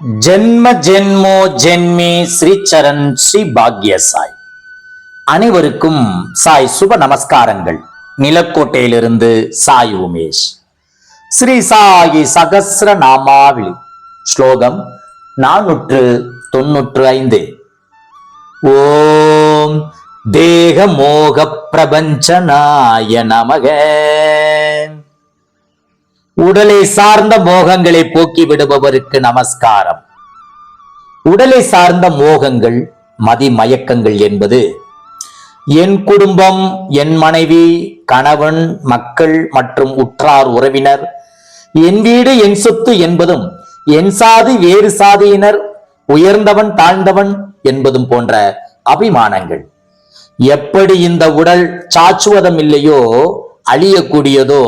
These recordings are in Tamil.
ஜென்ம ஜென்மோ ஜென்மி ஸ்ரீ சரண் ஸ்ரீ பாக்ய சாய் அனைவருக்கும் சாய் சுப நமஸ்காரங்கள். நிலக்கோட்டையிலிருந்து சாய் உமேஷ். ஸ்ரீ சாயி சகசிர நாமாவளி. ஸ்லோகம் நானூற்று தொன்னூற்று ஐந்து. ஓம் தேக மோக பிரபஞ்சனாய நமக. உடலை சார்ந்த மோகங்களை போக்கி விடுபவருக்கு நமஸ்காரம். உடலை சார்ந்த மோகங்கள் மதி மயக்கங்கள் என்பது என் குடும்பம் என் மனைவி கணவன் மக்கள் மற்றும் உற்றார் உறவினர் என் வீடு என் சொத்து என்பதும் என் சாதி வேறு சாதியினர் உயர்ந்தவன் தாழ்ந்தவன் என்பதும் போன்ற அபிமானங்கள். எப்படி இந்த உடல் சாச்சுவதம் இல்லையோ அழியக்கூடியதோ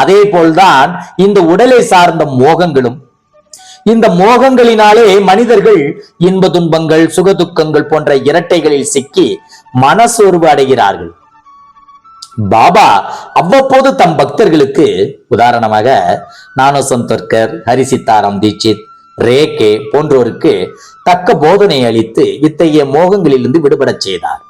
அதே போல்தான் இந்த உடலை சார்ந்த மோகங்களும். இந்த மோகங்களினாலே மனிதர்கள் இன்ப துன்பங்கள் சுகதுக்கங்கள் போன்ற இரட்டைகளில் சிக்கி மனசோர்வு அடைகிறார்கள். பாபா அவ்வப்போது தம் பக்தர்களுக்கு உதாரணமாக நானோ சந்தோர்கர் ஹரிசித்தாராம் தீட்சித் ரேகே போன்றோருக்கு தக்க போதனை அளித்து இத்தகைய மோகங்களிலிருந்து விடுபடச் செய்தார்.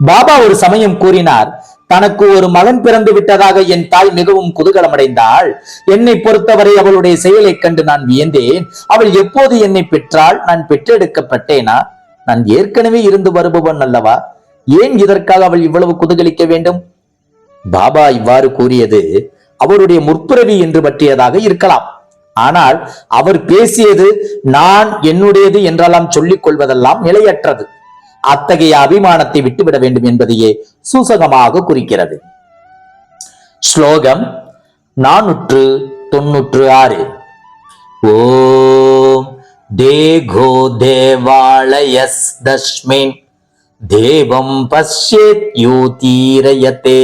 பாபா ஒரு சமயம் கூறினார் தனக்கு ஒரு மகன் பிறந்து விட்டதாக என் தாய் மிகவும் குதூகலமடைந்தாள். என்னை பொறுத்தவரை அவளுடைய செயலைக் கண்டு நான் வியந்தேன். அவள் எப்போது என்னை பெற்றால் நான் பெற்றெடுக்கப்பட்டேனா? நான் ஏற்கனவே இருந்து வருபவன் அல்லவா? ஏன் இதற்காக அவள் இவ்வளவு குதூகலிக்க வேண்டும்? பாபா இவ்வாறு கூறியது அவருடைய முற்பிறவி என்று பற்றியதாக இருக்கலாம். ஆனால் அவர் பேசியது நான் என்னுடையது என்றெல்லாம் சொல்லிக் கொள்வதெல்லாம் நிலையற்றது. அத்தகைய அபிமானத்தை விட்டுவிட வேண்டும் என்பதையே சூசகமாக குறிக்கிறது. ஸ்லோகம் நானூற்று தொன்னூற்று ஆறு. ஓம் தேகோ தேவாலயஸ் தஸ்மின் தேவம் பஷ்யேத் யூதீரயத்தே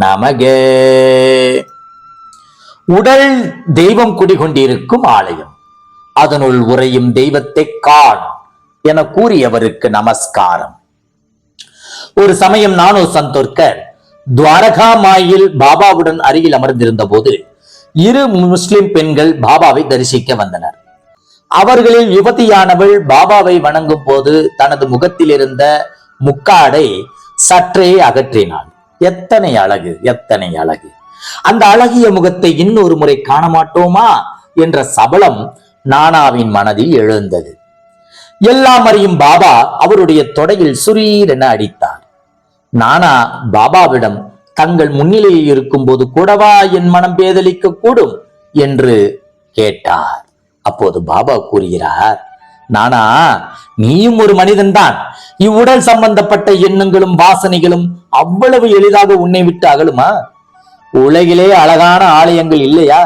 நமகே. உடல் தெய்வம் குடிகொண்டிருக்கும் ஆலயம். அதனுள் உறையும் தெய்வத்தை காண் என கூறியவருக்கு நமஸ்காரம். ஒரு சமயம் நானோ சந்தோர்கர் துவாரகா மாயில் பாபாவுடன் அருகில் அமர்ந்திருந்த போது இரு முஸ்லிம் பெண்கள் பாபாவை தரிசிக்க வந்தனர். அவர்களில் யுவதியானவள் பாபாவை வணங்கும் போது தனது முகத்தில் இருந்த முக்காடை சற்றே அகற்றினாள். எத்தனை அழகு எத்தனை அழகு. அந்த அழகிய முகத்தை இன்னொரு முறை காண மாட்டோமா என்ற சபலம் நானாவின் மனதில் எழுந்தது. எல்லாம் அறியும் பாபா அவருடைய தொடையில் சுரீர் என அடித்தார். நானா பாபாவிடம் தங்கள் முன்னிலையில் இருக்கும் போது கூடவா என் மனம் பேதலிக்க கூடும் என்று கேட்டார். அப்போது பாபா கூறுகிறார் நானா நீயும் ஒரு மனிதன்தான். இவ்வுடல் சம்பந்தப்பட்ட எண்ணங்களும் வாசனைகளும் அவ்வளவு எளிதாக உன்னை விட்டு அகலுமா? உலகிலே அழகான ஆலயங்கள் இல்லையா?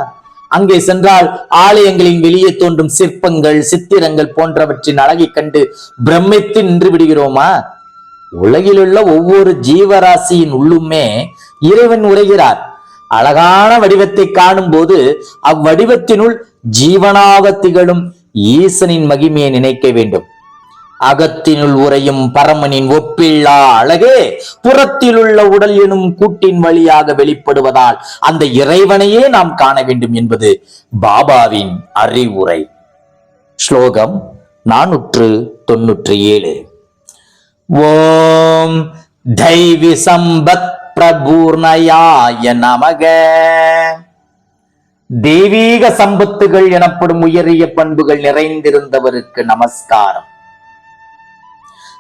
அங்கே சென்றால் ஆலயங்களின் வெளியே தோன்றும் சிற்பங்கள் சித்திரங்கள் போன்றவற்றின் அழகை கண்டு பிரமித்து நின்று விடுகிறோமா? உலகிலுள்ள ஒவ்வொரு ஜீவராசியின் உள்ளுமே இறைவன் உரைகிறார். அழகான வடிவத்தை காணும் போது அவ்வடிவத்தினுள் ஜீவனாக திகழும் ஈசனின் மகிமையை நினைக்க வேண்டும். அகத்தினுள் உறையும் பரமனின் ஒப்பில்லா அழகே புறத்திலுள்ள உடல் எனும் கூட்டின் வழியாக வெளிப்படுவதால் அந்த இறைவனையே நாம் காண வேண்டும் என்பது பாபாவின் அறிவுரை. ஸ்லோகம் நானூற்று தொன்னூற்றி ஏழு. ஓம் தைவி சம்பத் பிரபூர்ணயாய நமக. தெய்வீக சம்பத்துகள் எனப்படும் உயரிய பண்புகள் நிறைந்திருந்தவருக்கு நமஸ்காரம்.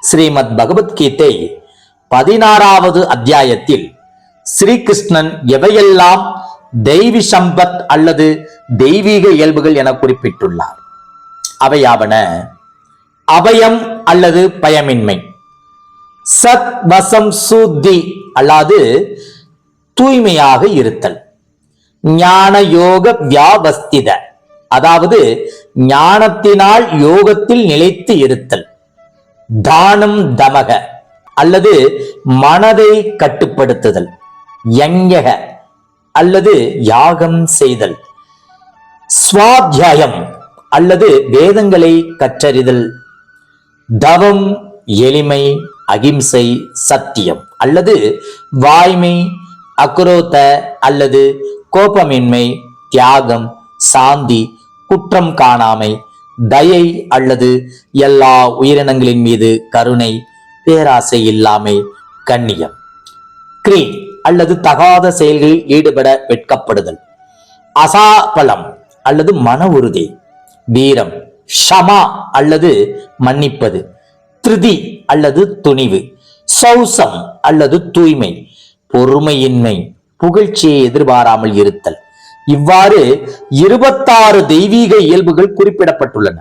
ஸ்ரீமத் பகவத்கீதை பதினாறாவது அத்தியாயத்தில் ஸ்ரீகிருஷ்ணன் எவையெல்லாம் தெய்வி சம்பத் அல்லது தெய்வீக இயல்புகள் என குறிப்பிட்டுள்ளார்? அவையாவன அபயம் அல்லது பயமின்மை. சத் வசம் சுத்தி அல்லாது தூய்மையாக இருத்தல். ஞான யோக வியாவஸ்தித. அதாவது ஞானத்தினால் யோகத்தில் நிலைத்து இருத்தல். தானம் தமக அல்லது மனதை கட்டுப்படுத்துதல் யஞக அல்லது யாகம் செய்தல் ஸ்வாத்தியாயம் அல்லது வேதங்களை கற்றறிதல் தவம் எளிமை அகிம்சை சத்தியம் அல்லது வாய்மை அக்ரோத்த அல்லது கோபமின்மை தியாகம் சாந்தி குற்றம் காணாமை தயை அல்லது எல்லா உயிரினங்களின் மீது கருணை பேராசை இல்லாமை கண்ணியம். கிரீன் அல்லது தகாத செயல்களில் ஈடுபட வெட்கப்படுதல். அசாபலம் அல்லது மன உறுதி. வீரம் ஷமா அல்லது மன்னிப்பது. திருதி அல்லது துணிவு. சௌசம் அல்லது தூய்மை. பொறுமையின்மை புகழ்ச்சியை எதிர்பாராமல் இருத்தல். இவ்வாறு இருபத்தாறு தெய்வீக இயல்புகள் குறிப்பிடப்பட்டுள்ளன.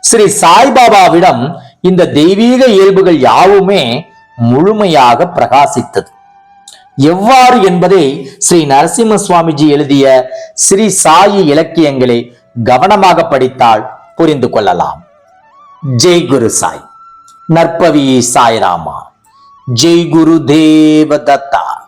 ஸ்ரீ சாய்பாபாவிடம் இந்த தெய்வீக இயல்புகள் யாவுமே முழுமையாக பிரகாசித்தது. எவ்வாறு என்பதை ஸ்ரீ நரசிம்ம சுவாமிஜி எழுதிய ஸ்ரீ சாயி இலக்கியங்களை கவனமாக படித்தால் புரிந்து கொள்ளலாம். ஜெய் குரு சாய். நற்பவி சாய்ராமா. ஜெய் குரு தேவதத்தா.